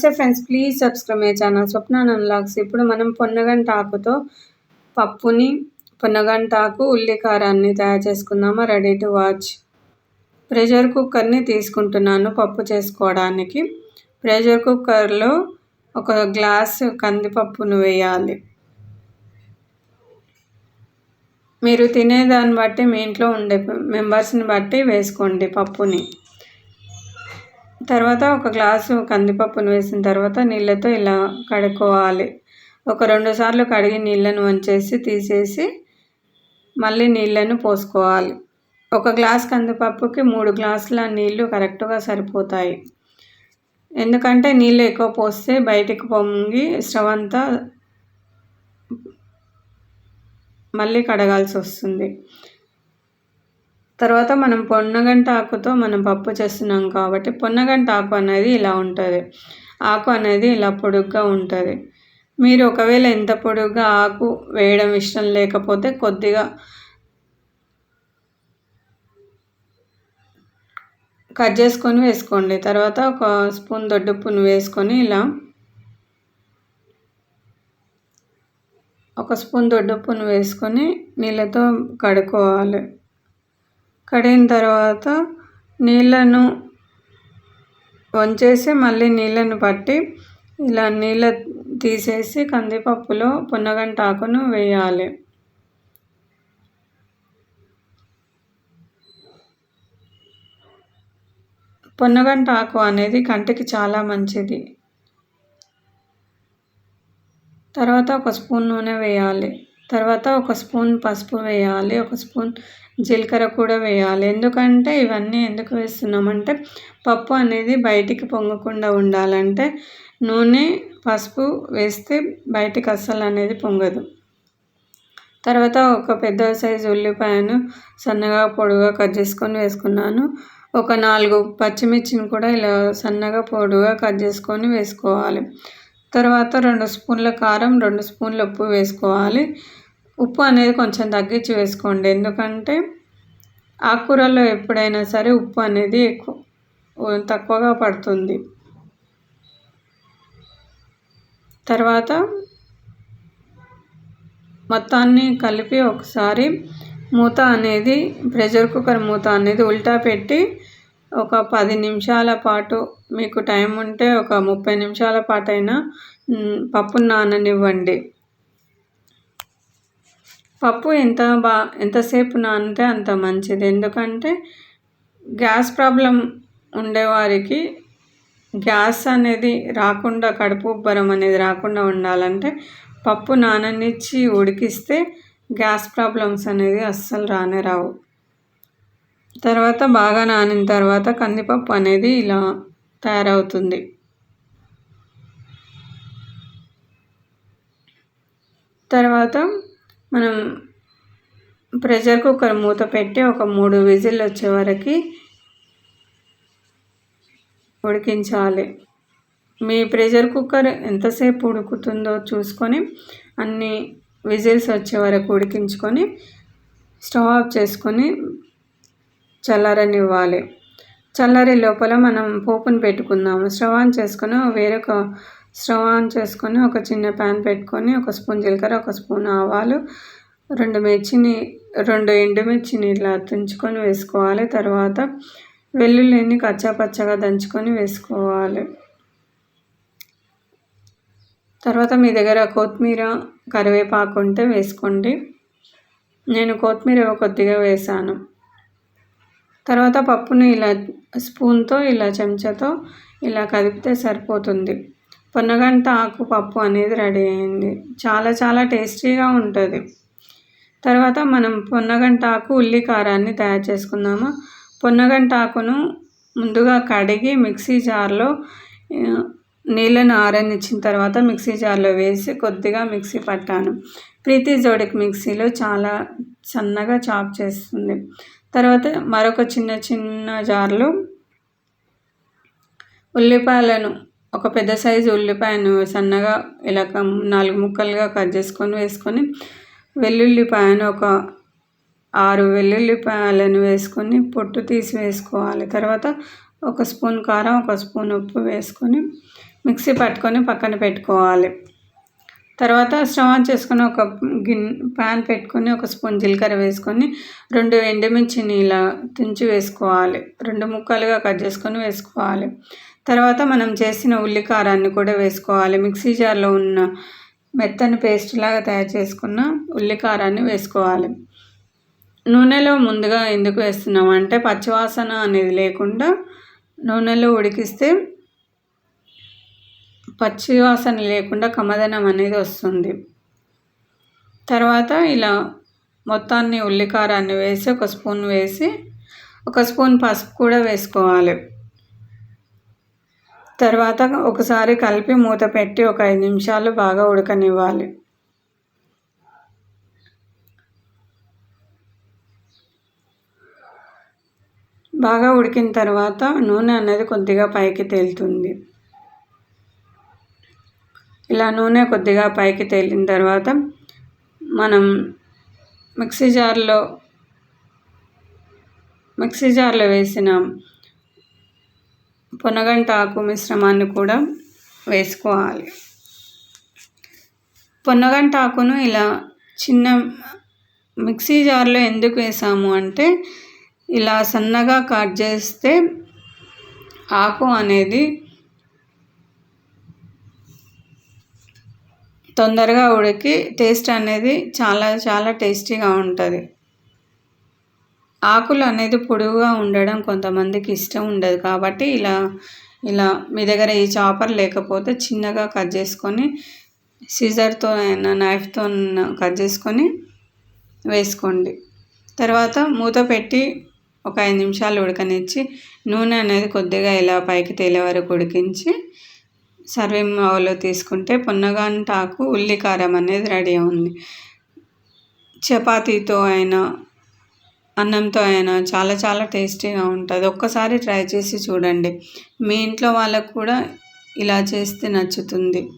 నమస్తే friends please subscribe my channel Swapna నన్లాగ్స్ ఇప్పుడు మనం పొన్నగంట ఆకుతో పప్పుని పొన్నగంట ఆకు ఉల్లికారాన్ని తయారు చేసుకుందామా? రెడీ టు వాచ్ ప్రెషర్ కుక్కర్ని తీసుకుంటున్నాను పప్పు చేసుకోవడానికి. ప్రెషర్ కుక్కర్లో ఒక గ్లాస్ కందిపప్పును వేయాలి. మీరు తినేదాన్ని బట్టి మీ ఇంట్లో ఉండే మెంబర్స్ని బట్టి వేసుకోండి పప్పుని. తర్వాత ఒక గ్లాసు కందిపప్పును వేసిన తర్వాత నీళ్ళతో ఇలా కడుక్కోవాలి. ఒక రెండు సార్లు కడిగి నీళ్ళను వంచేసి తీసేసి మళ్ళీ నీళ్ళను పోసుకోవాలి. ఒక గ్లాస్ కందిపప్పుకి మూడు గ్లాసుల నీళ్ళు కరెక్ట్గా సరిపోతాయి. ఎందుకంటే నీళ్ళు ఎక్కువ పోస్తే బయటికి పొంగి స్టవ్ అంతా మళ్ళీ కడగాల్సి వస్తుంది. తర్వాత మనం పొన్నగంట ఆకుతో మనం పప్పు చేస్తున్నాం కాబట్టి పొన్నగంట ఆకు అనేది ఇలా ఉంటుంది. ఆకు అనేది ఇలా పొడుగ్గా ఉంటుంది. మీరు ఒకవేళ ఎంత పొడుగ్గా ఆకు వేయడం ఇష్టం లేకపోతే కొద్దిగా కట్ చేసుకొని వేసుకోండి. తర్వాత ఒక స్పూన్ దొడ్డుప్పును వేసుకొని ఇలా ఒక స్పూన్ దొడ్డుప్పును వేసుకొని నీళ్ళతో కడుక్కోవాలి. కడిగిన తర్వాత నీళ్ళను వంచేసి మళ్ళీ నీళ్ళను పట్టి ఇలా నీళ్ళ తీసేసి కందిపప్పులో పున్నగంట ఆకును వేయాలి. పొన్నగంట ఆకు అనేది కంటికి చాలా మంచిది. తర్వాత ఒక స్పూన్ నూనె వేయాలి. తర్వాత ఒక స్పూన్ పసుపు వేయాలి ఒక స్పూన్ జీలకర్ర కూడా వేయాలి. ఎందుకంటే ఇవన్నీ ఎందుకు వేస్తున్నామంటే పప్పు అనేది బయటికి పొంగకుండా ఉండాలంటే నూనె పసుపు వేస్తే బయటికి అస్సలు అనేది పొంగదు. తర్వాత ఒక పెద్ద సైజు ఉల్లిపాయను సన్నగా పొడుగా కట్ చేసుకొని వేసుకున్నాను. ఒక నాలుగు పచ్చిమిర్చిని కూడా ఇలా సన్నగా పొడుగా కట్ చేసుకొని వేసుకోవాలి. తర్వాత రెండు స్పూన్ల కారం రెండు స్పూన్ల ఉప్పు వేసుకోవాలి. ఉప్పు అనేది కొంచెం తగ్గించి వేసుకోండి. ఎందుకంటే ఆకుకూరల్లో ఎప్పుడైనా సరే ఉప్పు అనేది ఎక్కువ తక్కువగా పడుతుంది. తర్వాత మొత్తాన్ని కలిపి ఒకసారి మూత అనేది ప్రెషర్ కుక్కర్ మూత అనేది ఉల్టా పెట్టి ఒక పది నిమిషాల పాటు మీకు టైం ఉంటే ఒక ముప్పై నిమిషాల పాటైనా పప్పు నాననివ్వండి. పప్పు ఎంత బా ఎంతసేపు నానితే అంత మంచిది. ఎందుకంటే గ్యాస్ ప్రాబ్లం ఉండేవారికి గ్యాస్ అనేది రాకుండా కడుపు ఉబ్బరం అనేది రాకుండా ఉండాలంటే పప్పు నాననిచ్చి ఉడికిస్తే గ్యాస్ ప్రాబ్లమ్స్ అనేది అస్సలు రానే రావు. తర్వాత బాగా నానిన తర్వాత కందిపప్పు అనేది ఇలా తయారవుతుంది. తర్వాత మనం ప్రెషర్ కుక్కర్ మూత పెట్టి ఒక మూడు విజిల్ వచ్చే వరకు ఉడికించాలి. మీ ప్రెషర్ కుక్కర్ ఎంతసేపు ఉడుకుతుందో చూసుకొని అన్ని విజిల్స్ వచ్చే వరకు ఉడికించుకొని స్టవ్ ఆఫ్ చేసుకొని చల్లారనివ్వాలి. చల్లారే లోపల మనం పోపును పెట్టుకుందాము. స్టవ్ ఆన్ చేసుకొని వేరొక స్టవ్ ఆన్ చేసుకొని ఒక చిన్న ప్యాన్ పెట్టుకొని ఒక స్పూన్ జీలకర్ర ఒక స్పూన్ ఆవాలు రెండు మిర్చిని రెండు ఎండుమిర్చిని ఇలా తుంచుకొని వేసుకోవాలి. తర్వాత వెల్లుల్లిని కచ్చాపచ్చగా దంచుకొని వేసుకోవాలి. తర్వాత మీ దగ్గర కొత్తిమీర కరివేపాకు ఉంటే వేసుకోండి. నేను కొత్తిమీర కొద్దిగా వేసాను. తర్వాత పప్పును ఇలా స్పూన్తో ఇలా చెంచాతో ఇలా కదిపితే సరిపోతుంది. పొన్నగంట ఆకు పప్పు అనేది రెడీ అయింది. చాలా చాలా టేస్టీగా ఉంటుంది. తర్వాత మనం పొన్నగంట ఆకు ఉల్లి కారాన్ని తయారు చేసుకుందాము. పొన్నగంట ఆకును ముందుగా కడిగి మిక్సీ జార్లో నీళ్ళను ఆరనిచ్చిన తర్వాత మిక్సీ జార్లో వేసి కొద్దిగా మిక్సీ పట్టాను. ప్రీతి జోడికి మిక్సీలో చాలా సన్నగా చాప్ చేస్తుంది. తర్వాత మరొక చిన్న చిన్న జార్లో ఉల్లిపాయలను ఒక పెద్ద సైజు ఉల్లిపాయను సన్నగా ఇలా నాలుగు ముక్కలుగా కట్ చేసుకొని వేసుకొని వెల్లుల్లిపాయను ఒక ఆరు వెల్లుల్లిపాయలను వేసుకొని పొట్టు తీసి వేసుకోవాలి. తర్వాత ఒక స్పూన్ కారం ఒక స్పూన్ ఉప్పు వేసుకొని మిక్సీ పట్టుకొని పక్కన పెట్టుకోవాలి. తర్వాత స్టవ్ ఆన్ చేసుకొని ఒక గిన్ ప్యాన్ పెట్టుకొని ఒక స్పూన్ జీలకర్ర వేసుకొని రెండు ఎండుమిర్చిని ఇలా తుంచి వేసుకోవాలి. రెండు ముక్కలుగా కట్ చేసుకొని వేసుకోవాలి. తర్వాత మనం చేసిన ఉల్లికారాన్ని కూడా వేసుకోవాలి. మిక్సీ జార్లో ఉన్న మెత్తని పేస్ట్ లాగా తయారు చేసుకున్న ఉల్లికారాన్ని వేసుకోవాలి. నూనెలో ముందుగా ఎందుకు వేస్తున్నాం అంటే పచ్చివాసన అనేది లేకుండా నూనెలో ఉడికిస్తే పచ్చివాసన లేకుండా కమ్మదనం అనేది వస్తుంది. తర్వాత ఇలా మొత్తాన్ని ఉల్లికారాన్ని వేసి ఒక స్పూన్ వేసి ఒక స్పూన్ పసుపు కూడా వేసుకోవాలి. తర్వాత ఒకసారి కలిపి మూత పెట్టి ఒక ఐదు నిమిషాలు బాగా ఉడకనివ్వాలి. బాగా ఉడికిన తర్వాత నూనె అనేది కొద్దిగా పైకి తేలుతుంది. ఇలా నూనె కొద్దిగా పైకి తేలిన తర్వాత మనం మిక్సీ జార్లో మిక్సీ జార్లో వేసిన పొనగంట ఆకు మిశ్రమాన్ని కూడా వేసుకోవాలి. పొన్నగంట ఆకును ఇలా చిన్న మిక్సీ జార్లో ఎందుకు వేసాము అంటే ఇలా సన్నగా కట్ చేస్తే ఆకు అనేది తొందరగా ఉడికి టేస్ట్ అనేది చాలా చాలా టేస్టీగా ఉంటుంది. ఆకులు అనేది పొడవుగా ఉండడం కొంతమందికి ఇష్టం ఉండదు కాబట్టి ఇలా ఇలా మీ దగ్గర ఈ చాపర్ లేకపోతే చిన్నగా కట్ చేసుకొని సీజర్తో అయినా నైఫ్తో కట్ చేసుకొని వేసుకోండి. తర్వాత మూత పెట్టి ఒక ఐదు నిమిషాలు ఉడకనిచ్చి నూనె అనేది కొద్దిగా ఇలా పైకి తేలే వరకు ఉడికించి సర్వింగ్ బౌల్లో తీసుకుంటే పొన్నగంటాకు ఉల్లికారం అనేది రెడీ ఉంది చపాతీతో అయినా అన్నంతో అయినా చాలా చాలా టేస్టీగా ఉంటుంది. ఒక్కసారి ట్రై చేసి చూడండి. మీ ఇంట్లో వాళ్ళకు కూడా ఇలా చేస్తే నచ్చుతుంది.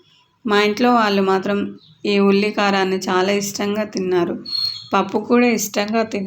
మా ఇంట్లో వాళ్ళు మాత్రం ఈ ఉల్లి కారాన్ని చాలా ఇష్టంగా తిన్నారు. పప్పు కూడా ఇష్టంగా తిన్నారు